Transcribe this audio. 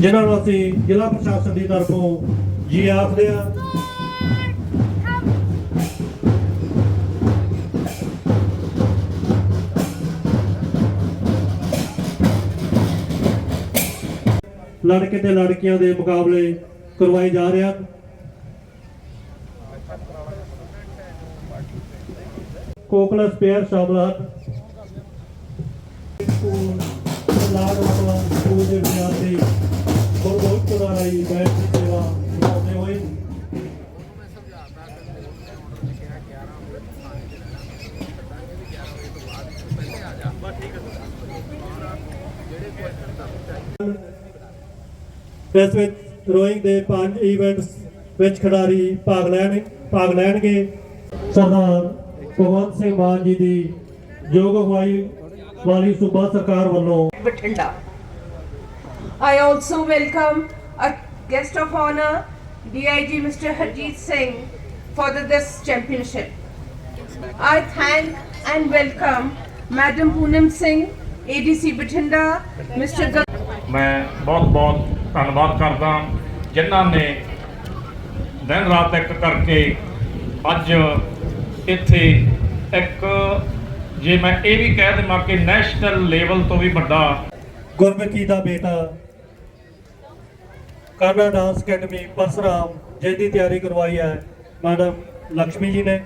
ਜਿਨ੍ਹਾਂ ਨੂੰ ਅਸੀਂ ਜ਼ਿਲ੍ਹਾ ਪ੍ਰਸ਼ਾਸਨ ਦੀ ਤਰਫੋਂ ਜੀ ਆਖਦੇ ਆ ਲੜਕੇ ਤੇ ਲੜਕੀਆਂ ਦੇ ਮੁਕਾਬਲੇ ਕਰਵਾਏ ਜਾ ਰਹੇ ਹਨ। ਕੋਕਲਸ ਪੇਅਰ ਸ਼ਾਮਲ ਹਨ। ਸਕੂਲ ਲਾੜ ਵਾਲਾ ਸਕੂਲ ਦੇ ਵਿਦਿਆਰਥੀ ਬਹੁਤ ਬਹੁਤ ਤੁਰਾ ਬੈਠ ਦੀ ਸੇਵਾ ਨਿਭਾਉਂਦੇ ਹੋਏ। ਇਸ ਵਿੱਚ ਰੋਇੰਗ ਦੇ ਪੰਜ ਇਵੈਂਟਸ ਵਿੱਚ ਖਿਡਾਰੀ ਭਾਗ ਲੈਣ, ਭਾਗ ਲੈਣਗੇ। ਸਰਦਾਰ ਭਗਵੰਤ ਸਿੰਘ ਮਾਨ ਜੀ ਦੀ ਯੋਗ ਅਗਵਾਈ ਵਾਲੀ ਸੂਬਾ ਸਰਕਾਰ ਵੱਲੋਂ. I also welcome a guest of honor, DIG Mr. Harjeet Singh, for the, this championship. I thank and welcome Madam Poonam Singh, ADC Bathinda, Mr. Gal- ਮੈਂ ਬਹੁਤ ਬਹੁਤ ਧੰਨਵਾਦ ਕਰਦਾ ਜਿਨ੍ਹਾਂ ਨੇ ਦਿਨ ਰਾਤ ਇੱਕ ਕਰਕੇ ਅੱਜ ਇੱਥੇ ਇੱਕ ਜੇ ਮੈਂ ਇਹ ਵੀ ਕਹਿ ਦੇਵਾਂ ਕਿ ਨੈਸ਼ਨਲ ਲੈਵਲ ਤੋਂ ਵੀ ਵੱਡਾ ਗੁਰਮੁਖੀ ਦਾ ਬੇਟਾ ਕਰਨਾ ਡਾਂਸ ਅਕੈਡਮੀ ਪਰਸਰਾਮ ਜਿਹਦੀ ਤਿਆਰੀ ਕਰਵਾਈ ਹੈ ਮੈਡਮ ਲక్ష్ਮੀ ਜੀ ਨੇ।